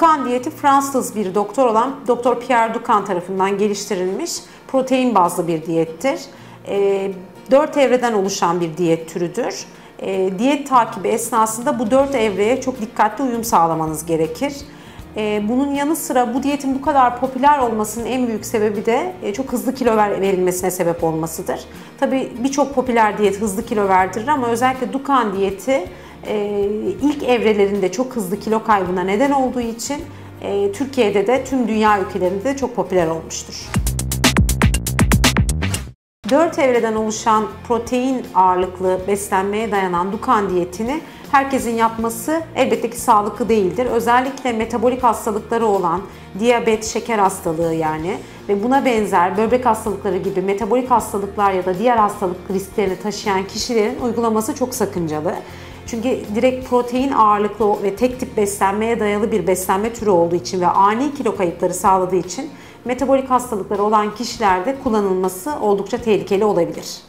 Dukan diyeti Fransız bir doktor olan Doktor Pierre Dukan tarafından geliştirilmiş protein bazlı bir diyettir. E, dört evreden oluşan bir diyet türüdür. E, diyet takibi esnasında bu dört evreye çok dikkatli uyum sağlamanız gerekir. E, bunun yanı sıra bu diyetin bu kadar popüler olmasının en büyük sebebi de e, çok hızlı kilo ver, verilmesine sebep olmasıdır. Tabii birçok popüler diyet hızlı kilo verdirir ama özellikle Dukan diyeti ilk evrelerinde çok hızlı kilo kaybına neden olduğu için e, Türkiye'de de tüm dünya ülkelerinde de çok popüler olmuştur. Dört evreden oluşan protein ağırlıklı beslenmeye dayanan Dukan diyetini herkesin yapması elbette ki sağlıklı değildir. Özellikle metabolik hastalıkları olan diyabet, şeker hastalığı yani ve buna benzer böbrek hastalıkları gibi metabolik hastalıklar ya da diğer hastalık risklerini taşıyan kişilerin uygulaması çok sakıncalı. Çünkü direkt protein ağırlıklı ve tek tip beslenmeye dayalı bir beslenme türü olduğu için ve ani kilo kayıpları sağladığı için metabolik hastalıkları olan kişilerde kullanılması oldukça tehlikeli olabilir.